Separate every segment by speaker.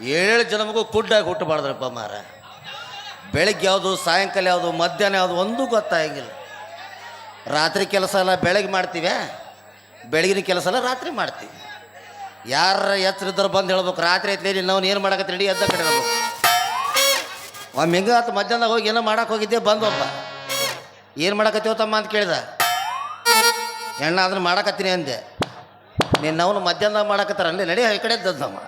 Speaker 1: ಏಳೇಳು ಜನಮಗೂ ಕುಡ್ಡಾಗಿ ಹುಟ್ಟಬಾರ್ದ್ರಪ್ಪ ಮಾರ. ಬೆಳಗ್ಗೆ ಯಾವುದು, ಸಾಯಂಕಾಲ ಯಾವುದು, ಮಧ್ಯಾಹ್ನ ಯಾವುದು ಒಂದೂ ಗೊತ್ತಾಗಿಲ್ಲ. ರಾತ್ರಿ ಕೆಲಸ ಎಲ್ಲ ಬೆಳಗ್ಗೆ ಮಾಡ್ತೀವಿ ಬೆಳಗಿನ ಕೆಲಸ ಎಲ್ಲ ರಾತ್ರಿ ಮಾಡ್ತೀವಿ. ಯಾರ ಎಚ್ಚರ ಇದ್ದವ್ರು ಬಂದು ಹೇಳ್ಬೇಕು, ರಾತ್ರಿ ಐತ್ಲಿ ನಾವು ಏನು ಮಾಡಕ್ಕೆ ನಡಿ ಎದ್ದ ಕಡೆ ಹೇಳ್ಬೇಕು ಒಮ್ಮೆ ಹಿಂಗೆ ಆತು ಮಧ್ಯಾಹ್ನದಾಗ ಹೋಗಿ ಏನೋ ಮಾಡಕ್ಕೆ ಹೋಗಿದ್ದೆ ಬಂದೊಬ್ಬ ಏನು ಮಾಡಕತ್ತೀವ ತಮ್ಮ ಅಂತ ಕೇಳಿದ. ಎಣ್ಣ ಅದನ್ನ ಮಾಡಕತ್ತೀನಿ ಅಂದೆ. ನೀನು ನಾವು ಮಧ್ಯಾಹ್ನದಾಗ ಮಾಡಕತ್ತಾರ, ಅಲ್ಲಿ ನಡಿ, ಈ ಕಡೆ ನಮ್ಮ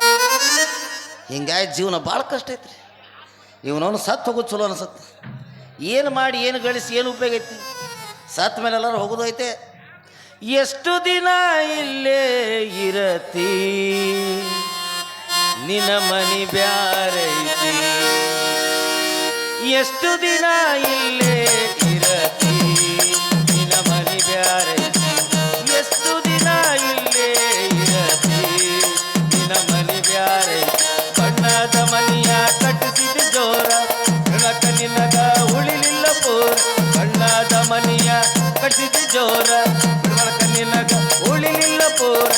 Speaker 1: ಹಿಂಗಾಗಿ ಜೀವನ ಭಾಳ ಕಷ್ಟ ಐತ್ರಿ. ಇವನವನು ಸತ್ತು ಹೋಗೋದು ಚಲೋ ಅನ್ಸತ್ತೆ. ಏನು ಮಾಡಿ, ಏನು ಗಳಿಸಿ, ಏನು ಉಪಯೋಗ ಐತಿ? ಸತ್ತ ಮೇಲೆ ಎಲ್ಲರೂ ಹೋಗೋದು ಐತೆ. ಎಷ್ಟು ದಿನ ಇಲ್ಲೇ ಇರತಿ? ನಿನ್ನ ಮನಿ ಬ್ಯಾರೈತಿ ಎಷ್ಟು ದಿನ ಇಲ್ಲೇ ಇರತಿ? ಕಟ್ಟಿಸಿದ ಜೋರ ಹೆಣಕ ನಿನಗ ಉಳಿಲಿಲ್ಲ ಪೋರ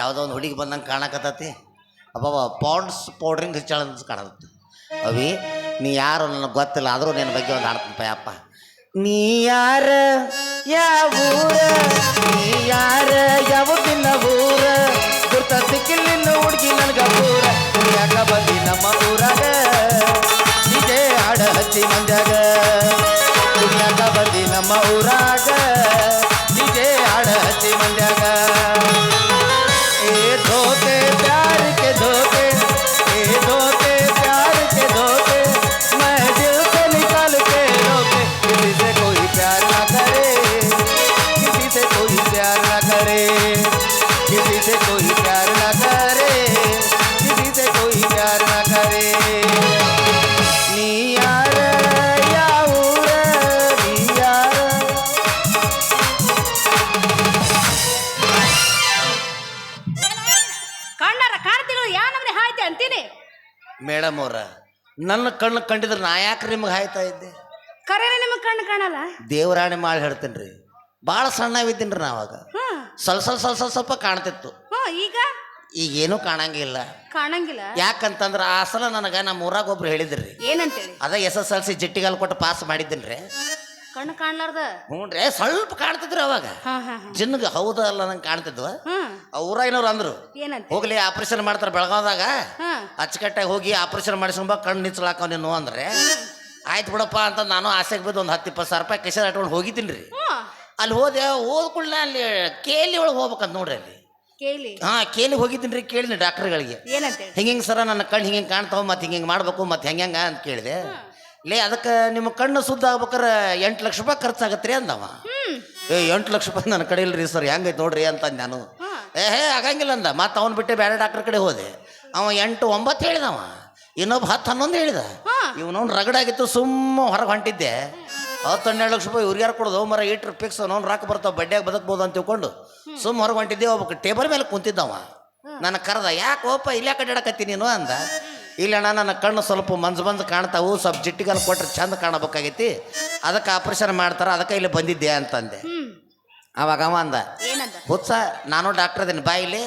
Speaker 1: ಯಾವುದೋ ಒಂದು ಹುಡುಗಿ ಬಂದಂಗೆ ಕಾಣಕತ್ತತಿ. ಅಬ್ಬಬ್ಬ ಪೌಂಡ್ಸ್ ಪೌಡ್ರಿಂಗ್ ಹೆಚ್ಚಳ ಕಾಣತ್ತೆ ಅವಿ, ನೀ ಯಾರು ನನಗೆ ಗೊತ್ತಿಲ್ಲ, ಆದರೂ ನಿನ್ನ ಬಗ್ಗೆ ಒಂದು ಹಾಡ್ತೀನಿ ಅಪ್ಪ ನೀ ಯಾರ, ಯಾವ ನೀ ಯಾರ ಯಾವತ್ತಿನ ಊರ. ಗುರ್ತ ಸಿಕ್ಕಿಲ್ಲ ಹುಡುಗಿ ನನಗೆ ಊರ. ಯಾಕ ಬಂದಿ ನಮ್ಮ ಊರಾಗ. ನಿಜೇ ಹಾಡ ಹಚ್ಚಿ ಮಂದ್ಯಾಗ. ಯಾಕ ಬಂದಿ ನಮ್ಮ ಊರಾಗ. ಮೇಡಮ್ ಅವ್ರ. ನನ್ನ ಕಣ್ಣು ಕಂಡಿದ್ರೆ ನಾ ಯಾಕೆ ನಿಮ್ಗೆ ಹಾಯ್ತಾ ಇದ್ದೆ?
Speaker 2: ಕರೆನೆ ನಿಮಗೆ ಕಣ್ಣು ಕಾಣಲ್ಲ?
Speaker 1: ದೇವರಾಣಿ ಮಾಡಿ ಹೇಳ್ತೇನೆ ರೀ ಭಾಳ ಸಣ್ಣವಿದ್ದೀನಿ ರೀ ನಾವಾಗ.
Speaker 2: ಹ್ಮ್
Speaker 1: ಸ್ವಲ್ಪ ಸ್ವಲ್ಪ ಸ್ವಲ್ಪ ಸ್ವಲ್ಪ ಸ್ವಲ್ಪ ಕಾಣ್ತಿತ್ತು.
Speaker 2: ಈಗ? ಈಗ
Speaker 1: ಏನು ಕಾಣಂಗಿಲ್ಲ.
Speaker 2: ಕಾಣಂಗಿಲ್ಲ?
Speaker 1: ಯಾಕಂತಂದ್ರೆ ಆ ಸಲ ನನಗೆ ನಮ್ಮ ಊರಾಗ ಒಬ್ರು ಹೇಳಿದ್ರಿ.
Speaker 2: ಏನಂತ
Speaker 1: ಅದ ಎಸ್ ಎಸ್ ಎಲ್ ಸಿ ಜಿಟ್ಟಿಗಲ್ ಕೊಟ್ಟು ಪಾಸ್ ಮಾಡಿದ್ದೀನಿ ರೀ
Speaker 2: ಕಣ್ಣು ಕಾಣ್ಲಾರ್ದ?
Speaker 1: ಹ್ಞೂ ಸ್ವಲ್ಪ ಕಾಣ್ತಿದ್ರು ಅವಾಗ. ಜಿನ್ಗೆ ಹೌದ ಅಲ್ಲ ನಂಗೆ ಕಾಣ್ತಿದ್ವ. ಊರಾಗಿನವ್ರು ಅಂದ್ರು?
Speaker 2: ಏನಂತ?
Speaker 1: ಹೋಗ್ಲಿ ಆಪರೇಷನ್ ಮಾಡ್ತಾರೆ ಬೆಳಗಾವ್ದಾಗ. ಅಚ್ಚುಕಟ್ಟಾಗಿ ಹೋಗಿ ಆಪರೇಷನ್ ಮಾಡಿಸ್ಕೊಂಬ ಕಣ್ಣು ನಿಚ್ಚಲಾಕವ್ ನೀನು ಅಂದ್ರೆ ಆಯ್ತು ಬಿಡಪ್ಪ ಅಂತ ನಾನು ಆಸೆಗೆ ಬಿದ್ದು ಒಂದು ಹತ್ತು ಇಪ್ಪತ್ತು ಸಾವಿರ ರೂಪಾಯಿ ಕಿಶನ್ ಇಟ್ಕೊಂಡು ಹೋಗಿದ್ದೀನಿ ರೀ. ಅಲ್ಲಿ ಹೋದೆ ಹೋದ ಕೂಡಲೇ ಅಲ್ಲಿ ಕೇಲಿ ಒಳಗೆ ಹೋಗ್ಬೇಕಂತ ನೋಡ್ರಿ ಅಲ್ಲಿ.
Speaker 2: ಕೇಳಿ
Speaker 1: ಹಾಂ ಕೇಲಿ ಹೋಗಿದ್ದೀನಿ ರೀ ಕೇಳಿನಿ ಡಾಕ್ಟರ್ಗಳಿಗೆ.
Speaker 2: ಹಿಂಗಿಂಗ್
Speaker 1: ಹಿಂಗೆ ಹಿಂಗೆ ಸರ ನನ್ನ ಕಣ್ಣು ಹಿಂಗೆ ಕಾಣ್ತಾವ ಮತ್ತೆ ಹಿಂಗೆ ಮಾಡ್ಬೇಕು ಮತ್ತೆ ಹೆಂಗೆ ಅಂತ ಕೇಳಿದೆ. ಲೇ ಅದಕ್ಕೆ ನಿಮ್ಮ ಕಣ್ಣು ಸುದ್ದ ಆಗ್ಬೇಕಾರೆ ಎಂಟು ಲಕ್ಷ ರೂಪಾಯಿ ಖರ್ಚಾಗತ್ತೆ ರೀ ಅಂದವ ಏ ಎಂಟು ಲಕ್ಷ ರೂಪಾಯಿ ನನ್ನ ಕಡೆ ಇಲ್ರಿ ಸರ್ ಹೆಂಗೈತೆ ನೋಡ್ರಿ ಅಂತ ಅಂದೆ ನಾನು ಏ ಹೇ ಆಗಂಗಿಲ್ಲ ಅಂದ. ಮತ್ತೆ ಅವ್ನು ಬಿಟ್ಟು ಬೇರೆ ಡಾಕ್ಟರ್ ಕಡೆ ಹೋದೆ. ಅವ ಎಂಟು ಒಂಬತ್ತು ಹೇಳಿದವ. ಇನ್ನೊಬ್ಬ ಹತ್ತು ಹನ್ನೊಂದು ಹೇಳಿದ. ಇವನವ್ನು ರಗಡಾಗಿತ್ತು ಸುಮ್ಮ ಹೊರಗೆ ಹೊಂಟಿದ್ದೆ. ಹತ್ತು ಹನ್ನೆರಡು ಲಕ್ಷ ರೂಪಾಯಿ ಇವ್ರಿಗೆ ಯಾರು ಕೊಡೋದು ಮರ ಏಟ್ ಫಿಕ್ಸ್ ಅವ್ನು ರಾಕ್ ಬರ್ತಾವ ಬಡ್ಡಿಯಾಗಿ ಬದಕ್ಬೋದು ಅಂತ ತಿಳ್ಕೊಂಡು ಸುಮ್ಮ ಹೊರಗೆ ಹೊಂಟಿದ್ದೆ ಒಬ್ಬ ಟೇಬಲ್ ಮೇಲೆ ಕುಂತಿದ್ದವ. ನನ್ನ ಕರೆದ ಯಾಕೆ ಓಪ ಇಲ್ಲೇ ಕಡ್ಡಾಡಕತ್ತಿ ನೀನು ಅಂದ. ಇಲ್ಲ ಅಣ್ಣ ನನ್ನ ಕಣ್ಣು ಸ್ವಲ್ಪ ಮಂಜು ಮಂಜು ಕಾಣ್ತಾವು ಸ್ವಲ್ಪ ಜಿಟ್ಟಿಗಲ್ಲಿ ಕೊಟ್ರೆ ಚಂದ ಕಾಣಬೇಕಾಗೈತಿ. ಅದಕ್ಕೆ ಆಪ್ರೇಷನ್ ಮಾಡ್ತಾರೆ ಅದಕ್ಕೆ ಇಲ್ಲಿ ಬಂದಿದ್ದೆ ಅಂತಂದೆ. ಅವಾಗ ಅವ ಅಂದ
Speaker 2: ಏನಂದ?
Speaker 1: ಹುಚ್ಚ ನಾನು ಡಾಕ್ಟರ್ ಇದ್ದೀನಿ ಬಾಯಿಲಿ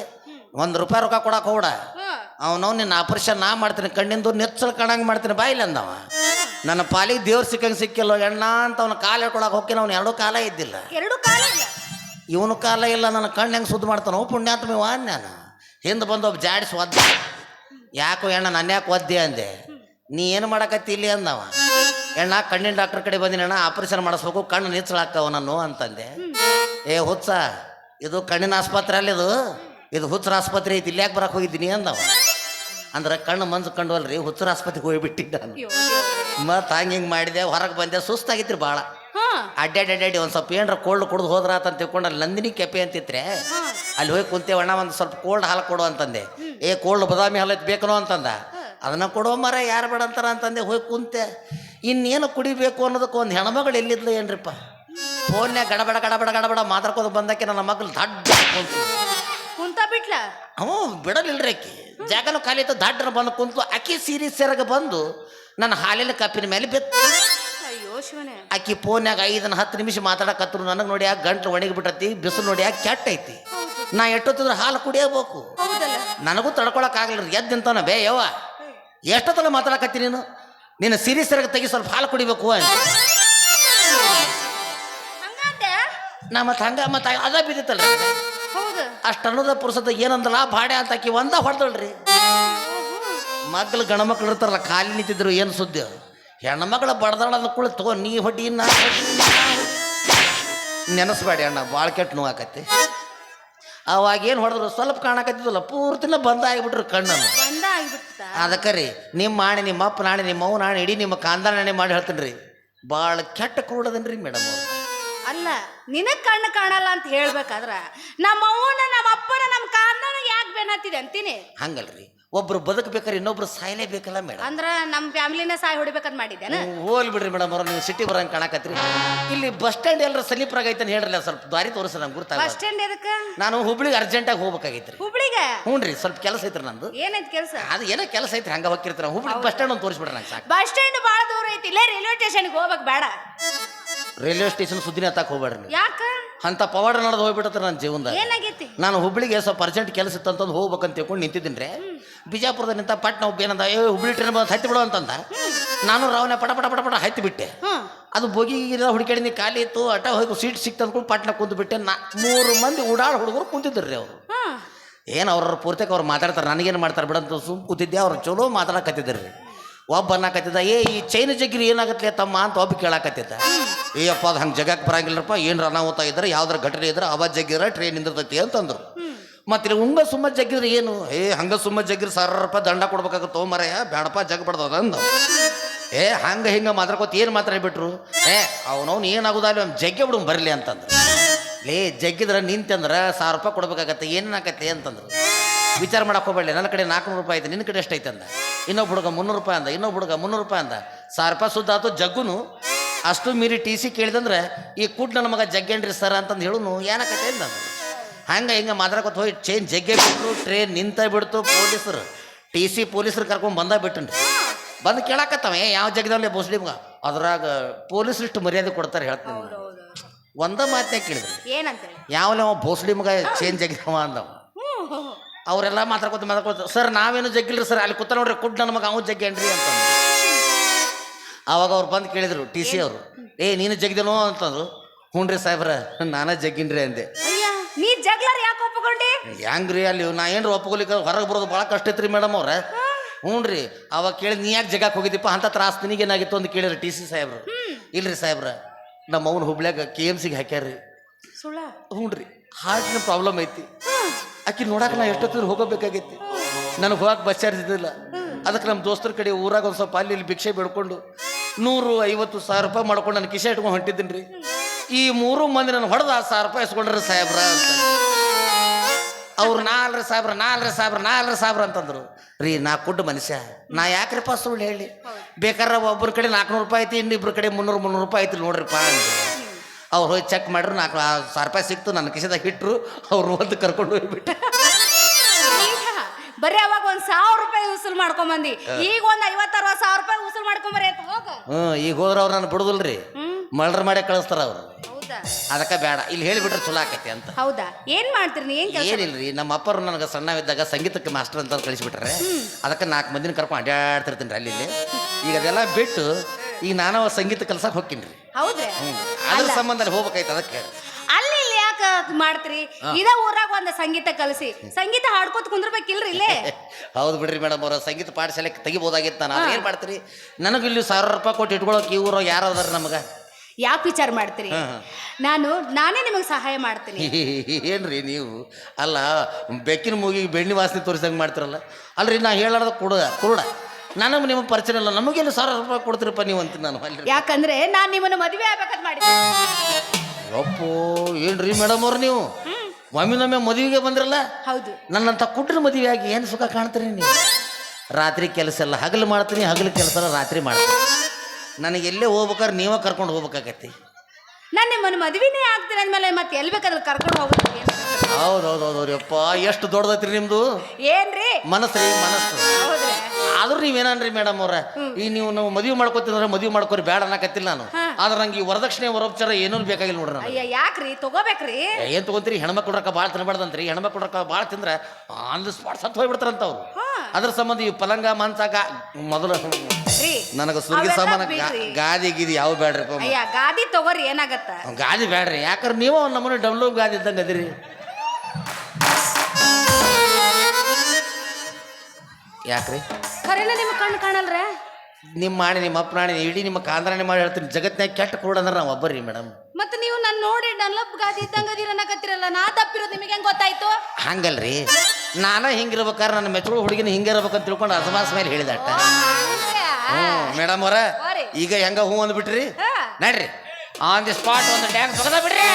Speaker 1: ಒಂದು ರೂಪಾಯಿ ರೊಕ್ಕ ಕೊಡಕ್ಕೆ
Speaker 2: ಹ್ಮ್
Speaker 1: ಅವನು ನಿನ್ನ ಆಪರೇಷನ್ ನಾ ಮಾಡ್ತೀನಿ ಕಣ್ಣಿಂದು ನೆಚ್ಚಲು ಕಾಣಂಗೆ ಮಾಡ್ತೀನಿ ಬಾಯಿಲಿ ಅಂದವ. ನನ್ನ ಪಾಲಿಗೆ ದೇವ್ರು ಸಿಕ್ಕಂಗೆ ಸಿಕ್ಕಿಲ್ಲ ಎಣ್ಣ ಅಂತ ಅವ್ನ ಕಾಲು ಹೇಳ್ಕೊಳಕ್ಕೆ ಹೋಗಿ ಅವ್ನು ಎರಡೂ ಕಾಲ ಇದ್ದಿಲ್ಲ.
Speaker 2: ಎರಡು ಕಾಲ ಇಲ್ಲ?
Speaker 1: ಇವನು ಕಾಲ ಇಲ್ಲ ನನ್ನ ಕಣ್ಣು ಹೆಂಗೆ ಸುದ್ದು ಮಾಡ್ತಾನೋ ಪುಣ್ಯಾತ್ಮ ವಾನ್ ನಾನು ಹಿಂದೆ ಬಂದು ಒಬ್ಬ ಜಾಡಿಸಿ ಒದ್ದ. ಯಾಕೋ ಎಣ್ಣ ನನ್ನ ಯಾಕೆ ಒದ್ದೆ ಅಂದೆ? ನೀ ಏನು ಮಾಡಕತ್ತಿ ಇಲ್ಲಿ ಅಂದವ? ಎಣ್ಣ ಕಣ್ಣಿನ ಡಾಕ್ಟರ್ ಕಡೆ ಬಂದಿನ ಅಣ್ಣ ಆಪರೇಷನ್ ಮಾಡಿಸ್ಬೇಕು ಕಣ್ಣು ನಿಚ್ಚಳಾಕವ ನಾನು ಅಂತಂದೆ. ಏ ಹುಚ್ಚ ಇದು ಕಣ್ಣಿನ ಆಸ್ಪತ್ರೆ ಅಲ್ಲ ಇದು? ಇದು ಹುಚ್ಚರ ಆಸ್ಪತ್ರೆ ಐತಿ ಇಲ್ಲಿ ಯಾಕೆ ಬರಕ್ಕೆ ಹೋಗಿದ್ದೀನಿ ಅಂದವ? ಅಂದ್ರೆ ಕಣ್ಣು ಮಂಜು ಕಂಡುವಲ್ರಿ ಹುಚ್ಚರ ಆಸ್ಪತ್ರೆಗೆ ಹೋಗಿಬಿಟ್ಟಿದ್ದ ನಾನು. ಮತ್ತು ಹಂಗೆ ಹಿಂಗೆ ಮಾಡಿದೆ ಹೊರಗೆ ಬಂದೆ ಸುಸ್ತಾಗಿತ್ರಿ ಭಾಳ
Speaker 2: ಹಾ.
Speaker 1: ಅಡ್ಡಾಡಿ ಅಡ್ಡಾಡಿ ಒಂದು ಸ್ವಲ್ಪ ಏನರ ಕೋಲ್ಡ್ ಕುಡ್ದು ಹೋದ್ರ ಅಂತ ತಿಳ್ಕೊಂಡು ಅಲ್ಲಿ ನಂದಿನಿ ಕೆಪೆ
Speaker 2: ಅಂತಿತ್ರೆ
Speaker 1: ಅಲ್ಲಿ ಹೋಗಿ ಕುಂತೇವಣ್ಣ ಒಂದು ಸ್ವಲ್ಪ ಕೋಲ್ಡ್ ಹಾಲು ಕೊಡು ಅಂತಂದೆ. ಏ ಕೋಲ್ಡ್ ಬದಾಮಿ ಹಾಲೈತಿ ಬೇಕನೋ ಅಂತಂದ. ಅದನ್ನ ಕೊಡೋ ಮರ ಯಾರು ಬೇಡ ಅಂತಾರ ಅಂತಂದೆ ಹೋಗಿ ಕುಂತೆ. ಇನ್ನೇನು ಕುಡಿಬೇಕು ಅನ್ನೋದಕ್ಕೆ ಒಂದು ಹೆಣ್ಮಗಳು ಎಲ್ಲಿದ್ಲು ಏನ್ರಿಪ್ಪ? ಫೋನ್ಯಾಗ ಗಡಬಡ ಗಡಬಡ ಗಡಬಡ ಮಾತಾಡ್ಕೋದು ಬಂದಕ್ಕೆ ನನ್ನ ಮಗಳು ದಡ್ಡ ಕುಂತು.
Speaker 2: ಕುಂತ ಬಿಟ್ಲ?
Speaker 1: ಹ್ಞೂ ಬಿಡಲಿಲ್ರಿ ಅಕ್ಕಿ ಜಾಗನೂ ಖಾಲಿ ಇತ್ತು ದಡ್ಡನ ಬಂದು ಕುಂತು ಅಕ್ಕಿ ಸೀರಿ ಸೆರಗ ಬಂದು ನನ್ನ ಹಾಲಿನ ಕಪ್ಪಿನ ಮೇಲೆ ಬಿತ್ತು.
Speaker 2: ಅಯ್ಯೋ ಶಿವನೇ.
Speaker 1: ಆಕಿ ಫೋನ್ಯಾಗ ಐದನ್ನ ಹತ್ತು ನಿಮಿಷ ಮಾತಾಡಕತ್ರು ನನಗೆ ನೋಡಿ ಆ ಗಂಟ್ಲು ಒಣಗಿ ಬಿಟ್ಟತಿ ಬಿಸಿಲು ನೋಡಿ ಆ ಕೆಟ್ಟ ಐತಿ. ನಾ ಎಷ್ಟೊತ್ತಿದ್ರೆ ಹಾಲು ಕುಡಿಯಬೇಕು. ನನಗೂ ತಡ್ಕೊಳಕ್ಕಾಗಲ್ಲ ಎದ್ದು ನಿಂತಾನ ಬೇ ಯವ್ವ ಎಷ್ಟೊತ್ತಲ್ಲ ಮಾತಾಡಕತ್ತಿ ನೀನು? ನೀನು ಸೀರಿಯಸ್ ಸರಗ ತೆಗಿ ಸ್ವಲ್ಪ ಹಾಲು ಕುಡಿಬೇಕು ಅಂತ. ನಾ ಮತ್ತೆ ಹಂಗ ಮತ್ತೆ ಅದ ಬಿದ್ದಿತ್ತಲ್ಲ ಅಷ್ಟು ಅನ್ನೋದ ಪುರುಸದ ಏನಂದ್ರ ಬಾಡೆ ಅಂತ ಆಕಿ ಒಂದ ಹೊಡೆದಳ್ರಿ. ಮಗ್ಳು ಗಣಮಕ್ಳು ಇರ್ತಾರಲ್ಲ ಖಾಲಿ ನಿಂತಿದ್ರು ಏನು ಸುದ್ದಿ? ಹೆಣ್ಮಕ್ಳ ಬಡ್ದಾಳ ಕುಳಿ ತಗೋ ನೀ ಹೊಡಿ ನಾ ನೆನಸ್ಬೇಡಿ ಅಣ್ಣ ಭಾಳ ಕೆಟ್ಟ ನೋವಾಕತಿ ಅವಾಗ ಏನು ಹೊಡೆದ್ರು ಸ್ವಲ್ಪ ಕಾಣಕತ್ತಿದ್ವಲ್ಲ ಪೂರ್ತಿನ ಬಂದ ಆಗಿಬಿಟ್ರು ಕಣ್ಣನ್ನು.
Speaker 2: ಬಂದ ಆಗ್ಬಿಡ್ತ
Speaker 1: ಅದಕ್ಕೆ ರೀ ನಿಮ್ಮ ಆಣೆ ನಿಮ್ಮ ಅಪ್ಪ ನಾಣೆ ನಿಮ್ಮ ಅವ್ವ ನಾಣೆ ಇಡೀ ನಿಮ್ಮ ಕಾಂದಾಣೆ ಮಾಡಿ ಹೇಳ್ತೀನಿ ರೀ. ಭಾಳ ಕೆಟ್ಟ ಕೂಡದನ್ರಿ ಮೇಡಮ್ ಅವ್ರು.
Speaker 2: ಅಲ್ಲ ನಿನಗ್ ಕಣ್ಣು ಕಾಣಲ್ಲ ಅಂತ ಹೇಳ್ಬೇಕಾದ್ರ ನಮ್ಮ ಅವ್ವನ ನಮ್ಮ ಕಾಂದನ ಯಾಕೆ ಬೆನ್ನತ್ತಿದೆ ಅಂತೀನಿ.
Speaker 1: ಹಂಗಲ್ರಿ. ಒಬ್ರು ಬದುಕಬೇಕಾರೆ ಇನ್ನೊಬ್ರು ಸಾಯಲೇಬೇಕಲ್ಲ ಮೇಡಮ್
Speaker 2: ಅಂದ್ರ ನಮ್ಮ ಫ್ಯಾಮಿಲಿನ ಸಾಯ್ ಹೊಡಿಬೇಕಂತ ಮಾಡಿದ್ದೇನ?
Speaker 1: ಹೋಲ್ ಬಿಡ್ರಿ ಮೇಡಮ್ ಅವ್ರ ನೀವು ಸಿಟಿ ಬರಂಗ್ ಕಾಣಕತ್ರಿ ಇಲ್ಲಿ ಬಸ್ ಸ್ಟ್ಯಾಂಡ್ ಎಲ್ಲರ ಸಲೀಪ್ರಾಗ ಐತೆ ಹೇಳ್ರಲ್ಲ ಸ್ವಲ್ಪ ದಾರಿ ತೋರಿಸ ನಂಗೆ ಗುರ್ತಾಗ
Speaker 2: ಬಸ್ ಸ್ಟ್ಯಾಂಡ್ ಎದಕ್ಕ?
Speaker 1: ನಾನು ಹುಬ್ಳಿಗೆ ಅರ್ಜೆಂಟಾಗಿ ಹೋಗ್ಬೇಕಾಗೈತ್ರಿ.
Speaker 2: ಹುಬ್ಳಿಗ?
Speaker 1: ಹ್ಞೂ ರೀ ಸ್ವಲ್ಪ ಕೆಲಸ ಐತ್ರಿ ನಂದು
Speaker 2: ಏನೈತ್ ಕೆಲಸ?
Speaker 1: ಅದು ಏನೋ ಕೆಲಸ ಐತ್ರಿ ಹಂಗ ಹೋಗಿರ್ತೀರ ಹುಬ್ಳಿ ಬಸ್ ಸ್ಟ್ಯಾಂಡ್ ಒಂದು ತೋರಿಸ್ಬಿಡ್ರಿ ನಂಗೆ ಸಾಕು.
Speaker 2: ಬಸ್ ಸ್ಟ್ಯಾಂಡ್ ಬಾಳ ದೂರ ಐತಿ ಇಲ್ಲೇ ರೈಲ್ವೆ ಸ್ಟೇಷನ್ಗೆ ಹೋಗ್ಬೇಕು ಬೇಡ.
Speaker 1: ರೈಲ್ವೆ ಸ್ಟೇಷನ್ ಸುದ್ದಿನ ಹತ್ತಾಕ್ ಹೋಗ್ಬೇಡ್ರಿ ನೀವು.
Speaker 2: ಯಾಕ?
Speaker 1: ಅಂತ ಪವಾಡ ನಡೆದು ಹೋಗ್ಬಿಟ್ಟತ್ರ ನನ್ನ ಜೀವನದಾಗ.
Speaker 2: ಏನಾಗೈತಿ?
Speaker 1: ನಾನು ಹುಬ್ಳಿಗೆ ಸ್ವಲ್ಪ ಅರ್ಜೆಂಟ್ ಕೆಲಸ ಇತ್ತು ಅಂತಂದು ಹೋಗ್ಬೇಕಂತ ತಿಳ್ಕೊಂಡು ನಿಂತಿದ್ದೀನಿ ರೀ ಬಿಜಾಪುರದ ನಿಂತ ಪಟ್ನ ಒಬ್ಬ ಏನಂದ ಏ ಹುಬ್ಳಿ ಟ್ರೈನ್ ಬಂದು ಹತ್ತಿ ಬಿಡು ಅಂತಂದ. ನಾನು ರಾವನೆ ಪಟ ಪಟ ಪಟ ಪಟ ಹತ್ತಿ ಬಿಟ್ಟೆ. ಅದು ಬೋಗಿ ಹುಡುಕಾಡಿನಿ ಖಾಲಿ ಇತ್ತು ಅಟ ಹೋಗಿ ಸೀಟ್ ಸಿಕ್ತು ಅಂದ್ಕೊಂಡು ಪಟ್ನ ಕುಂತು ಬಿಟ್ಟೆ. ನಾ ಮೂರು ಮಂದಿ ಉಡಾಳ ಹುಡುಗರು ಕುಂತಿದ್ರು ರೀ ಅವರು ಏನು ಅವ್ರ ಪೂರ್ತಿಗೆ ಅವ್ರು ಮಾತಾಡ್ತಾರೆ ನನಗೇನು ಮಾಡ್ತಾರೆ ಬಿಡಂತ ಸುಮ್ ಕೂತಿದ್ದೆ ಅವ್ರು ಚಲೋ ಮಾತಾಡಕತ್ತಿದ್ರು ರೀ ಒಬ್ಬ ಅನ್ನಕತ್ತಿದ್ದ ಏ ಈ ಚೈನ ಜಗ್ಗಿರಿ ಏನಾಗತ್ತೆ ತಮ್ಮ? ಅಂತ ಒಬ್ಬ ಕೇಳಾಕತ್ತಿದ್ದ. ಏಯಪ್ಪ ಅದು ಹಂಗೆ ಜಗಕ್ಕೆ ಬರಂಗಿಲ್ಲರಪ್ಪ ಏನು ಅನಾಹುತ ಇದ್ರೆ ಯಾವ್ದಾರ ಘಟನೆ ಇದ್ರೆ ಅವ ಜಗ್ಗಿರ ಟ್ರೈನ್ ನಿಂದಿರ್ತೈತಿ ಅಂತಂದ್ರು. ಮತ್ತೆ ಇಲ್ಲಿ ಉಂಗ ಸುಮ್ಮ ಜಗ್ಗಿದ್ರೆ ಏನು? ಏ ಹಂಗ ಸುಮ್ಮ ಜಗ್ಗಿರಿ ರೂಪಾಯಿ ದಂಡ ಕೊಡ್ಬೇಕಾಗತ್ತೆ ಮರಯ ಬೇಡಪ್ಪ ಜಗ್ ಬಡ್ದದ ಅಂದ. ಏ ಹಂಗ ಹಿಂಗ ಮಾತಾಡ್ಕೊತ ಏನು ಬಿಟ್ರು? ಏ ಅವನವ್ನು ಏನಾಗುದ ಅಲ್ಲಿ ಜಗ್ಗೆ ಬಿಡು ಬರಲಿ ಅಂತಂದ್ರು. ಲೇ ಜಗ್ಗಿದ್ರೆ ನಿಂತಂದ್ರೆ ಸಾವಿರ ರೂಪಾಯಿ ಕೊಡ್ಬೇಕಾಗತ್ತೆ ಏನಾಗತ್ತೆ ಅಂತಂದ್ರು. ವಿಚಾರ ಮಾಡಕ್ಕೆ ಹೋಗ್ಬೇಡಿ. ನನ್ನ ಕಡೆ ನಾಲ್ಕುನೂರು ರೂಪಾಯಿ ಐತೆ ನಿನ್ನ ಕಡೆ ಎಷ್ಟೈತೆ ಅಂದ. ಇನ್ನೊಬ್ಬ ಹುಡುಗ ಮುನ್ನೂರು ರೂಪಾಯಿ ಅಂದ ಇನ್ನೊಬ್ಬ ಹುಡುಗ ಮುನ್ನೂರು ರೂಪಾಯಿ ಅಂದ. ಸಾವಿರ ರೂಪಾಯಿ ಸುದ್ದ ಆತು ಜಗ್ಗುನು. ಅಷ್ಟು ಮೀರಿ ಟಿ ಸಿ ಕೇಳಿದಂದ್ರೆ ಈ ಕೂಡ ನನ್ನ ಮಗ ಜಗ್ಗೇನ್ರಿ ಸರ್ ಅಂತಂದು ಹೇಳುನು ಏನಕತೆ ಅಂದ ಹಂಗೆ ಹಿಂಗೆ ಮಾತಾಡ್ಕೊತ ಹೋಗಿ ಚೇನ್ ಜಗ್ಗೆ ಬಿಡ್ತು ಟ್ರೈನ್ ನಿಂತ ಬಿಡ್ತು ಪೊಲೀಸರು. ಟಿ ಸಿ ಪೊಲೀಸರು ಕರ್ಕೊಂಡು ಬಂದ ಬಿಟ್ಟನ್ರಿ. ಬಂದು ಕೇಳಾಕತ್ತವ ಏ ಯಾವ ಬೋಸ್ಲಿ ಮಗ? ಅದ್ರಾಗ ಪೊಲೀಸ್ ಇಷ್ಟು ಮರ್ಯಾದೆ ಕೊಡ್ತಾರೆ ಹೇಳ್ತೀನಿ. ಒಂದ ಮಾತೇ ಕೇಳಿದ್ರಿ.
Speaker 2: ಏನಂತೇಳಿ
Speaker 1: ಯಾವನ ಭೋಸ್ಲಿ ಮಗ ಚೇಂಜ್ ಆಗಿದವ ಅಂದವ. ಅವರೆಲ್ಲ ಮಾತಾಡ್ಕೊತ ಮಾತಾಡ್ಕೊತ ಸರ್ ನಾವೇನು ಜಗ್ಗಿಲ್ರಿ ಸರ್? ಅಲ್ಲಿ ಕೂತ ನೋಡ್ರಿ ಕುಡ್ ನನ್ನ ಮಗ ಅವ್ನು ಜಗ್ಗೇನ್ರಿ ಅಂತ ಅವಾಗ ಅವ್ರು ಬಂದು ಕೇಳಿದ್ರು ಟಿ ಸಿ ಅವರು. ಏ ನೀನು ಜಗ್ದೇನೋ ಅಂತಂದ್ರು. ಹ್ಞೂ ರೀ ಸಾಹೇಬ್ರ ನಾನೇ ಜಗ್ಗಿನ್ರಿ ಅಂದೆ.
Speaker 2: ನೀ ಜಗ್ಲರ್ ಯಾಕೆ
Speaker 1: ಹೆಂಗ್ರಿ ಅಲ್ಲಿ ನಾ ಏನ್ರಿ ಒಪ್ಕೊಲಿಕ್ಕೆ? ಹೊರಗೆ ಬರೋದು ಭಾಳ ಕಷ್ಟ ಐತ್ರಿ ಮೇಡಮ್ ಅವ್ರ. ಹ್ಞೂ ರೀ ಅವಾಗ ಕೇಳಿ ನೀ ಯಾಕೆ ಜಗಕ್ಕೆ ಹೋಗಿದ್ದೀಪ್ಪ? ಅಂತ ತ್ರಾಸ ನಿನಗೇನಾಗಿತ್ತು? ಅಂತ ಕೇಳಿರಿ ಟಿ ಸಿ ಸಾಹೇಬ್ರು. ಇಲ್ರಿ ಸಾಹೇಬ್ರ ನಮ್ಮ ಅವ್ನ ಹುಬ್ಳ್ಯಾಗ ಕೆ ಎಂ ಸಿಗೆ ಹಾಕ್ಯಾರ್ರಿ.
Speaker 2: ಸುಳ್ಳ?
Speaker 1: ಹ್ಞೂ ರೀ ಹಾರ್ಟ್ನ ಪ್ರಾಬ್ಲಮ್ ಐತಿ. ಆಕಿ ನೋಡಕ್ಕೆ ನಾ ಎಷ್ಟೊತ್ತಿದ್ರು ಹೋಗಬೇಕಾಗೈತಿ. ನನಗೆ ಹೋಗಕ್ಕೆ ಬಸ್ ಅದಕ್ಕೆ ನಮ್ಮ ದೋಸ್ತರ ಕಡೆ ಊರಾಗ ಒಂದು ಸ್ವಲ್ಪ ಅಲ್ಲಿ ಇಲ್ಲಿ ಭಿಕ್ಷೆ ಬೇಡ್ಕೊಂಡು ನೂರು ಐವತ್ತು ಸಾವಿರ ರೂಪಾಯಿ ಮಾಡ್ಕೊಂಡು ನನ್ನ ಕಿಶೆ ಇಟ್ಕೊಂಡು ಹೊಂಟಿದ್ದೀನಿ ರೀ ಈ ಮೂರು ಮಂದಿ ನಾನು ಹೊಡೆದ ಆ ಸಾವಿರ ರೂಪಾಯಿ ಇಸ್ಕೊಂಡ್ರಿ ಸಾಹೇಬ್ರ ಅಂತ. ಅವ್ರು, ನಾ ಸಾಬ್ರ ಸಾಹೇಬ್ರ, ನಾ ಅಲ್ರಿ ಸಾಹೇಬ್ರ, ನಾ ಅಲ್ರಿ ಸಾಹೇಬ್ರ ಅಂತಂದ್ರು. ರೀ, ನಾ ಕೊಡ್ ಮನುಷ್ಯ. ನಾ ಯಾಕ್ರಿಪ್ಪ ಸುಳ್ಳು ಹೇಳಿ? ಬೇಕಾದ್ರೆ ಒಬ್ಬರ ಕಡೆ ನಾಲ್ಕುನೂರು ರೂಪಾಯಿ ಐತಿ, ಇನ್ನಿಬ್ರ ಕಡೆ ಮುನ್ನೂರು ಮುನ್ನೂರು ರೂಪಾಯಿ ಐತಿ ನೋಡ್ರಿಪ್ಪ ಅಂದೆ ಅವ್ರು ಹೋಗಿ ಚೆಕ್ ಮಾಡ್ರು ನಾಲ್ಕು ಸಾವಿರ ರೂಪಾಯಿ ಸಿಕ್ತು ನನ್ನ ಕಿಸೆದಾಗ ಇಟ್ಟರು ಅವ್ರು ಒಂದು ಕರ್ಕೊಂಡು ಹೋಗ್ಬಿಟ್ಟೆ
Speaker 2: ಬರೀ ಅವಾಗ ಒಂದ್ ಸಾವಿರ ರೂಪಾಯಿ ಉಸುಲ್ ಮಾಡ್ಕೊಂಬಂದಿ ಈಗ ಒಂದ್ ಐವತ್ತ ಅರವತ್ ಸಾವಿರ ರೂಪಾಯಿ ಉಸುಲ್ ಮಾಡ್ಕೊಂಬರಿ ಅಂತ ಹೋಗ.
Speaker 1: ಹ್ಞೂ ಈಗ ಹೋದ್ರೆ ಅವ್ರು ನಾನು ಬಿಡುದಿಲ್ರಿ.
Speaker 2: ರೀ
Speaker 1: ಮಳ್ರ ಮಾಡೇ ಕಳಿಸ್ತಾರ ಅವ್ರು.
Speaker 2: ಹೌದಾ?
Speaker 1: ಅದಕ್ಕೆ ಬೇಡ. ಇಲ್ಲಿ ಹೇಳಿಬಿಟ್ರೆ ಚಲೋ ಆಕೈತಿ ಅಂತ.
Speaker 2: ಹೌದಾ? ಏನ್ ಮಾಡ್ತೀರಿ ನೀ ಏನ್ ಕೆಲಸ
Speaker 1: ಏನಿಲ್ರಿ ನಮ್ಮ ಅಪ್ಪರು ನನಗೆ ಸಣ್ಣವಿದ್ದಾಗ ಸಂಗೀತಕ್ಕೆ ಮಾಸ್ಟರ್ ಅಂತ ಕಳಿಸ್ಬಿಟ್ರೆ ಅದಕ್ಕೆ ನಾಲ್ಕು ಮಂದಿನ ಕರ್ಕೊಂಡು ಅಡ್ಡಾಡ್ತಿರ್ತೀನಿ ರೀ ಅಲ್ಲಿ ಇಲ್ಲಿ. ಈಗ ಅದೆಲ್ಲ ಬಿಟ್ಟು ಈಗ ನಾನು ಸಂಗೀತ ಕಲ್ಸಕ್ಕೆ ಹೋಗ್ತೀನಿ ರೀ.
Speaker 2: ಹೌದ್ರಿ
Speaker 1: ಅದ್ರ ಸಂಬಂಧ ಅಲ್ಲಿ ಹೋಗ್ಬೇಕಾಯ್ತು ಅದಕ್ಕೆ.
Speaker 2: ಅಲ್ಲಿ ಇಲ್ಲಿ ಯಾಕ ಮಾಡ್ತೀರಿ? ಇದ ಊರಾಗ ಒಂದ್ ಸಂಗೀತ ಕಲಸಿ. ಸಂಗೀತ ಹಾಡ್ಕೋತ ಕುಂದ್ರಬೇಕಿಲ್ರಿ ಇಲ್ಲೇ?
Speaker 1: ಹೌದು ಬಿಡ್ರಿ ಮೇಡಮ್ ಅವ್ರ ಸಂಗೀತ ಪಾಠಶಾಲೆ ತೆಗಿಬೋದಾಗಿತ್ತು ನಾನು. ಏನು ಮಾಡ್ತೀರಿ? ನನಗೆ ಇಲ್ಲಿ ಸಾವಿರ ರೂಪಾಯಿ ಕೊಟ್ಟು ಇಟ್ಕೊಳಕ್ ಈ ಊರ ಯಾರು ಅದಾರ ನಮಗೆ?
Speaker 2: ಯಾಕೆ ವಿಚಾರ ಮಾಡ್ತೀರಿ. ನಾನು ನಾನೇ ನಿಮಗೆ ಸಹಾಯ ಮಾಡ್ತೀನಿ.
Speaker 1: ಏನ್ರಿ ನೀವು? ಅಲ್ಲ ಬೆಕ್ಕಿನ ಮೂಗಿಗೆ ಬೆಣ್ಣೆ ವಾಸನೆ ತೋರಿಸಂಗೆ ಮಾಡ್ತಿರಲ್ಲ. ಅಲ್ರಿ ನಾ ಹೇಳಾರ್ದ ಕುಡ ಕುರುಡ. ನನಗೆ ನಿಮ್ಮ ಪರಿಚಯ ಇಲ್ಲ. ನಮಗೆಲ್ಲ ಸಾವಿರ ರೂಪಾಯಿ ಕೊಡ್ತೀರಪ್ಪ ನೀವು ಅಂತ ನಾನು ಅಲ್ಲಿ
Speaker 2: ಯಾಕಂದ್ರೆ ನಾನು ನಿಮ್ಮನ್ನು ಮದುವೆ ಆಗ್ಬೇಕಂತ ಮಾಡಿದ್ದೆ
Speaker 1: ಅಪ್ಪೋ ಏನ್ರಿ ಮೇಡಮ್ ಅವ್ರು ನೀವು? ಒಮ್ಮಿನೊಮ್ಮೆ ಮದುವೆಗೆ ಬಂದ್ರಲ್ಲ?
Speaker 2: ಹೌದು.
Speaker 1: ನನ್ನಂಥ ಕುಟ್ರ ಮದುವೆ ಆಗಿ ಏನು ಸುಖ ಕಾಣ್ತೀರಿ ನೀವು? ರಾತ್ರಿ ಕೆಲಸ ಎಲ್ಲ ಹಗಲು ಮಾಡ್ತೀನಿ ಹಗಲು ಕೆಲಸ ಎಲ್ಲ ರಾತ್ರಿ ಮಾಡ್ತೀನಿ. ನನಗೆ ಎಲ್ಲೇ ಹೋಗ್ಬೇಕಾದ್ರೆ ನೀವೇ ಕರ್ಕೊಂಡು ಹೋಗ್ಬೇಕಾಗತ್ತೆ.
Speaker 2: ನಾನು ನಿಮ್ಮನ್ನು ಮದುವೆನೇ ಆಗ್ತೀನಿ ಅಂದಮೇಲೆ ಮತ್ತೆ ಎಲ್ಲಿ ಬೇಕಾದ್ರೆ ಕರ್ಕೊಂಡು ಹೋಗ್ತೀನಿ
Speaker 1: ಹೌದು ಹೌದು ಹೌದು ಯಪ್ಪ ಎಷ್ಟು ದೊಡ್ಡದೈತ್ರಿ ನಿಮ್ಮದು
Speaker 2: ಏನ್ರಿ?
Speaker 1: ಮನಸ್ಸು ರೀ ಮನಸ್ಸು. ಆದ್ರೂ ನೀವೇನನ್ರಿ ಮೇಡಮ್ ಅವ್ರ? ಈ ನೀವು ನಾವು ಮದುವೆ ಮಾಡ್ಕೋತಿದ್ರೆ ಮದುವೆ ಮಾಡ್ಕೋರಿ ಬೇಡ ಅನ್ನಕತ್ತಿಲ್ಲ ನಾನು. ಆದ್ರೆ ನಂಗೆ ಈ ವರದಕ್ಷಿಣೆ ವರೋಪಚಾರ ಏನೂ ಬೇಕಾಗಿಲ್ಲ ನೋಡ್ರಿ ನಾನು
Speaker 2: ಅಯ್ಯ ಯಾಕ್ರಿ? ತಗೋಬೇಕ್ರಿ.
Speaker 1: ಏನ್ ತಗೊಂತೀರಿ? ಹೆಣ್ಮಕ್ಳು ರೊಕ್ಕ ಭಾಳ ತಿನ್ಬಾರ್ದಂತ್ರಿ ಹೆಣ್ಮಕ್ಳು ರೊಕ್ಕ ಭಾಳ ತಿಂದ್ರೆ ಆನ್ ದ ಸ್ಪಾಟ್ ಸತ್ತು ಹೋಗ್ಬಿಡ್ತಾರಂತ ಅವ್ರು. ಅದ್ರ ಸಂಬಂಧ ಈ ಪಲಂಗ ಮಾಂಸಾಕ ಮೊದಲು
Speaker 2: ರೀ
Speaker 1: ನನಗೆ ಸುರ್ಗಿ
Speaker 2: ಅವೆಲ್ಲ
Speaker 1: ಸಾಮಾನ
Speaker 2: ಬಿಡ್ರಿ.
Speaker 1: ಗಾದಿ ಗೀದಿ ಯಾವ ಬೇಡ್ರಿ
Speaker 2: ಅಯ್ಯ ಗಾದಿ ತಗೋರಿ ಏನಾಗತ್ತ?
Speaker 1: ಗಾದಿ ಬೇಡ್ರಿ ಯಾಕಂದ್ರೆ ನೀವು ನಮ್ಮನೆ ಡೌನ್ಲೋಡ್ ಗಾದಿ ಇದ್ದಂಗೆ ಅದಿರಿ. ಯಾಕ್ರಿ?
Speaker 2: ಖರೇನ ನಿಮ್ಮ ಕಣ್ಣು ಕಾಣಲ್ರ?
Speaker 1: ನಿಮ್ಮ ಮಾಡಿ ನಿಮ್ಮ ಅಪ್ಪನಾಣಿ ಇಡೀ ನಿಮ್ಮ ಕಾಂದ್ರಾಣಿ ಮಾಡಿ ಹೇಳ್ತೀನಿ. ಜಗತ್ನಾಗ ಕೆಟ್ಟ ಕೂಡ ಅಂದ್ರೆ ನಾವು ಒಬ್ಬರಿ ಮೇಡಮ್.
Speaker 2: ಮತ್ತೆ ನೀವು ನನ್ನ ನೋಡಿ ಡನ್ಲಪ್ ಗಾದಿ ಇದ್ದಂಗ ಅದೀರ ಅನ್ನಕತ್ತಿರಲ್ಲ ನಾ ತಪ್ಪಿರೋದು ನಿಮಗೆ ಹೆಂಗ್ ಗೊತ್ತಾಯ್ತು?
Speaker 1: ಹಂಗಲ್ರಿ. ನಾನು ಹಿಂಗಿರ್ಬೇಕಾದ್ರೆ ನನ್ನ ಮೆಚ್ಚುಳು ಹುಡುಗಿನ ಹಿಂಗಿರ್ಬೇಕಂತ ತಿಳ್ಕೊಂಡು ಅಸಮಾಸ ಮೇಲೆ ಹೇಳಿದಟ್ಟ
Speaker 2: ಹಂಗ್ಯಾ?
Speaker 1: ಮೇಡಮ್ ಅವರ
Speaker 2: ಹೋರಿ.
Speaker 1: ಈಗ ಹೆಂಗ ಹೂ ಅಂದ್ಬಿಟ್ರಿ?
Speaker 2: ಹಾ.
Speaker 1: ನಡ್ರಿ. ಆನ್ ದಿ ಸ್ಪಾಟ್ ಒಂದು ಡ್ಯಾನ್ಸ್ ಬಿಡ್ರಿ.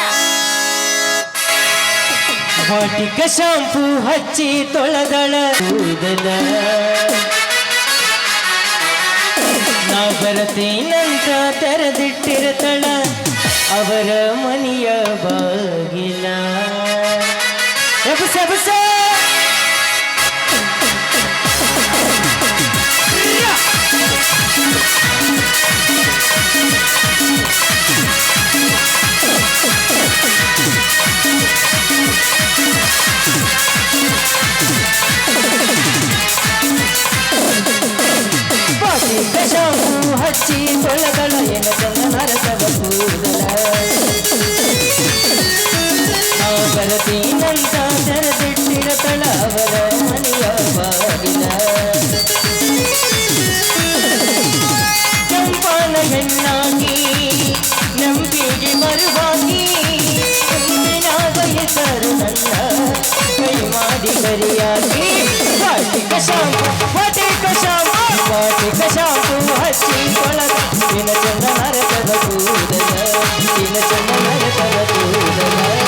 Speaker 3: ವಾಟಿಕ ಶಾಂಪು ಹಚ್ಚಿ ತೊಳೆದಳ. ಕೂದಲ. ನಾ ಬರತೀನಂತ ತೆರೆದಿಟ್ಟಿರತಳ ಅವರ ಮನೆಯ ಬಾಗಿಲ. ಎಬಸ ಎಬಸ. ನಾ ಬರತೀನಂತ ತೆರೆದಿಟ್ಟಿರತಳ ಅವರ ಮನೆಯ ಬಾಗಿಲ. ಚಂಪಾನ ಹೆಣ್ಣಾಗಿ ನಂಬಿಗೆ ಮುಂದಿನಾಗ ಹೆಸರು ನನ್ನ ಕೈ ಮಾಡಿ ಹಚ್ಚಿ ದಿನ ಚಂದ ನರಕದ ಕೂದಲ ದಿನ ಚಂದ ಕೂದಲ.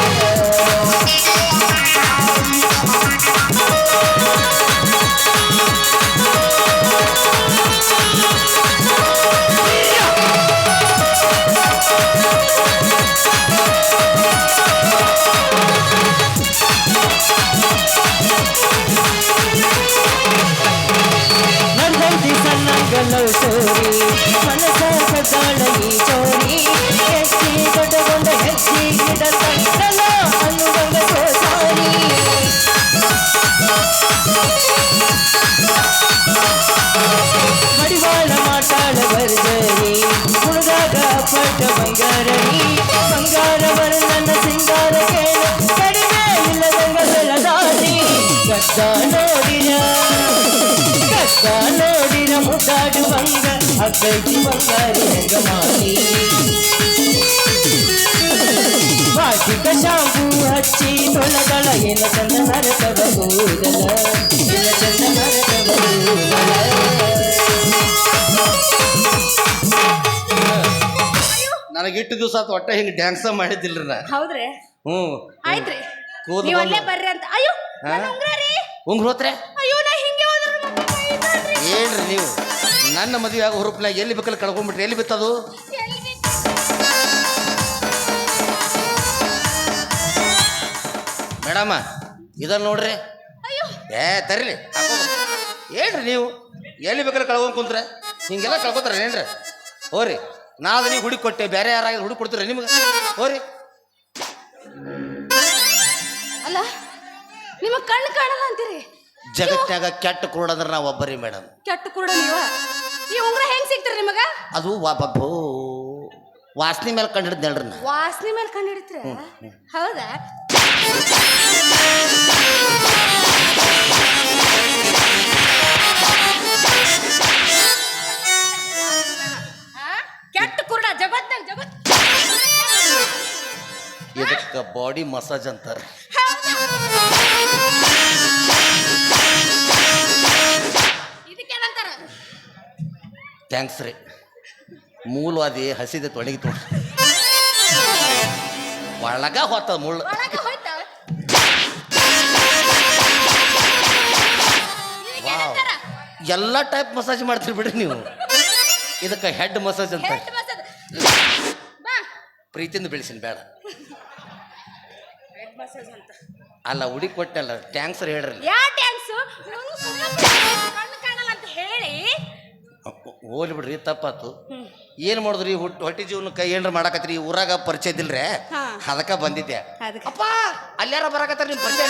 Speaker 3: ಮಡಿವಾಳ ಮಾತಾಡ ಬರ್ಜರಿ ಹುಡುಗಾಗ ಪಟ್ಟ ಬಂಗಾರನಿ ಬಂಗಾರ ನನ್ನ ಸಿಂಗಾರ ಕೇಳ ಕಡಿಮೆ ಇಲ್ಲದಂಗ ಬೆಳದಾರಿ ಕದ್ದ ನೋಡಿರ ಕದ್ದ ನೋಡಿರ ಮುದ್ದಾಡುವಂಗ ಅಕ್ಕೈತಿ ಬಂಗಾರಿ ಹೆಂಗ ಮಾಡಿ ವಾಟಿಕ ಶಾಂಪು ಹಚ್ಚಿ ತೊಳೆದಳ ಏನ ಚಂದ ನರಕದ ಕೂದಲ ಏನ ಚಂದ ನರಕದ ಕೂದಲ
Speaker 1: ನನಗೆ ಇಟ್ಟು ದಿವಸ ಆತು ಒಟ್ಟ ಹಿಂಗೆ ಡ್ಯಾನ್ಸ ಮಾಡಿದ್ದಿಲ್ರಿ ನಾ.
Speaker 2: ಹೌದ್ರಿ?
Speaker 1: ಹ್ಞೂ.
Speaker 2: ಆಯ್ತ್ರಿ.
Speaker 1: ಕೂದ್ಲು
Speaker 2: ನೀವ್ ಅಲ್ಲೇ ಬರ್ರಿ ಅಂತ. ಅಯ್ಯೋ
Speaker 1: ಹಾ?
Speaker 2: ನನ್ ಉಂಗ್ರ ರೀ
Speaker 1: ಉಂಗ್ರ ಹೋತ್ರೆ?
Speaker 2: ಅಯ್ಯೋ ನಾ ಹಿಂಗೆ ಹೋದ್ರ ಮತ್ತೆ ಕೈ ನೋಡ್ರಿ.
Speaker 1: ಏನ್ರಿ ನೀವು? ನನ್ನ ಮದುವೆ ಆಗ ಹುರುಪ್ನಾಗ ಎಲ್ಲಿ ಬೇಕಲ್ಲಿ ಕಳ್ಕೊಂಡ್ಬಿಟ್ರಿ ಎಲ್ಲಿ ಬಿತ್ತದು?
Speaker 2: ಎಲ್ಲಿ ಬಿತ್ತು?
Speaker 1: ಮೇಡಮ ಇದನ್ನ ನೋಡ್ರಿ.
Speaker 2: ಅಯ್ಯೋ.
Speaker 1: ಏ ತರಿಲಿ ಏನ್ರಿ ನೀವು? ಎಲ್ಲಿ ಬೇಕಾದ್ರೆ ಕಳ್ಕೊಂಡ್ ಕುಂತ್ರೆ? ಹಿಂಗೆಲ್ಲ ಕಳ್ಕೊತಾರ ಏನ್ರಿ ಹೋರಿ. ನಾ ನೀವು ಹುಡುಕಿ ಕೊಟ್ಟೆ ಬೇರೆ ಯಾರಾಗ ಹುಡುಕಿ ಕೊಡ್ತೀರ ನಿಮ್ಗೆ? ಹೋರಿ.
Speaker 2: ಅಲ್ಲ ನಿಮ್ಮ ಕಣ್ಣು ಕಾಣಲ್ಲ ಅಂತೀರಿ?
Speaker 1: ಜಗತ್ತಾಗ ಕೆಟ್ಟ ಕುರುಡಂದ್ರೆ ನಾವು ಒಬ್ಬರಿ ಮೇಡಮ್
Speaker 2: ಕೆಟ್ಟ ಕೂಡ ನೀವು ಈ ಉಂಗ್ರ ಹೆಂಗ್ ಸಿಗ್ತೀರಿ ನಿಮಗೆ?
Speaker 1: ಅದು ವಾಬಬ್ಬು ವಾಸನೆ ಮೇಲೆ ಕಂಡು ಹಿಡಿದ್ನಲ್ರಿ ನಾ
Speaker 2: ವಾಸನೆ ಮೇಲೆ ಕಂಡು ಹಿಡಿತ್ರ? ಹೌದಾ?
Speaker 1: ಬಾಡಿ ಮಸಾಜ್ ಅಂತಾರೆ. ಥ್ಯಾಂಕ್ಸ್ ರೀ. ಮೂಲವಾದಿ ಹಸಿದೆ ತೊಳಗಿ ತೊಡ ಒಳಗ ಹೋತ ಮುಳ್ಳು. ಎಲ್ಲ ಟೈಪ್ ಮಸಾಜ್ ಮಾಡ್ತೀರಿ ಬಿಡ್ರಿ ನೀವು. ಇದಕ್ಕೆ ಹೆಡ್ ಮಸಾಜ್ ಅಂತ ಪ್ರೀತಿಯಿಂದ ಬೆಳೆಸಿನ ಬೇಡ.
Speaker 2: ಮಸಾಜ್ ಅಂತ.
Speaker 1: ಅಲ್ಲ ಹುಡಿ ಕೊಟ್ಟಲ್ಲ ಟ್ಯಾಂಕ್ಸ್ ಹೇಳ್ರಿ
Speaker 2: ಯಾ ಟ್ಯಾಂಕ್ಸ್ ಕಣ್ಣು ಕಾಣಲ್ಲ ಅಂತ ಹೇಳಿ.
Speaker 1: ಹೋಲಿ ಬಿಡ್ರಿ ತಪ್ಪಾತು. ಏನು ಮಾಡಿದ್ರಿ ಹುಟ್ಟು ಹೊಟ್ಟಿ ಜೀವನಕ್ಕೆ ಏನ್ರ ಮಾಡಾಕತ್ರಿ ಊರಾಗ ಪರಿಚಯ ಇದಿಲ್ರೇ ಅದಕ್ಕ ಬಂದಿದ್ದೆ. ಅಪ್ಪ ಅಲ್ಲಾರ ಬರಾಕತ್ತಾರ ನಿಮ್ ಪರಿಚಯ?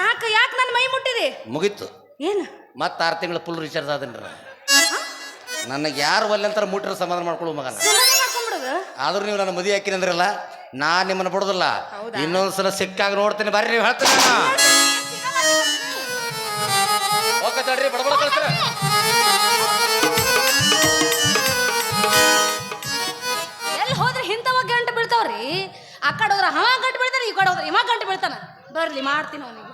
Speaker 2: ಯಾಕ ಯಾಕ ನನ್ನ ಮೈ ಮುಟ್ಟಿದೆ?
Speaker 1: ಮುಗೀತು.
Speaker 2: ಏನು?
Speaker 1: ಮತ್ತೆ ಆರು ತಿಂಗಳ ಫುಲ್ ರಿಚಾರ್ಜ್ ಆದನ್ರಿ. ನನಗೆ ಯಾರು ಒಲ್ಲೆ ಅಂತಾರ ಮುಟ್ರ ಸಮಾಧಾನ ಮಾಡ್ಕೊಳ್ಳೋ ಮಗನ. ಆದ್ರೂ ನೀವು ನನ್ನ ಮದುವೆ ಹಾಕಿನಿ ಅಂದ್ರಲ್ಲ ನಾ ನಿಮ್ಮನ್ನ ಬಿಡೋದಿಲ್ಲ.
Speaker 2: ಇನ್ನೊಂದು
Speaker 1: ಇನ್ನೊಂದ್ಸಲ ಸಿಕ್ಕಾಗ ನೋಡ್ತೀನಿ ಬರ್ರಿ ನೀವು ಹೇಳ್ತೀನಿ ಓಕೆ ತಡ್ರಿ ಬಡಬಡ ಕಳ್ಸ್ರ.
Speaker 2: ಎಲ್ಲಿ ಹೋದ್ರೆ ಇಂಥವ ಗಂಟು ಬೀಳ್ತಾವ್ರಿ? ಆ ಕಡೆ ಹೋದ್ರೆ ಹವ ಗಂಟು ಬೀಳ್ತಾನೆ ಈ ಕಡೆ ಹೋದ್ರೆ ಇವ ಗಂಟು ಬೀಳ್ತಾನ. ಬರ್ಲಿ ಮಾಡ್ತೀನಿ ಅವನಿಗೆ.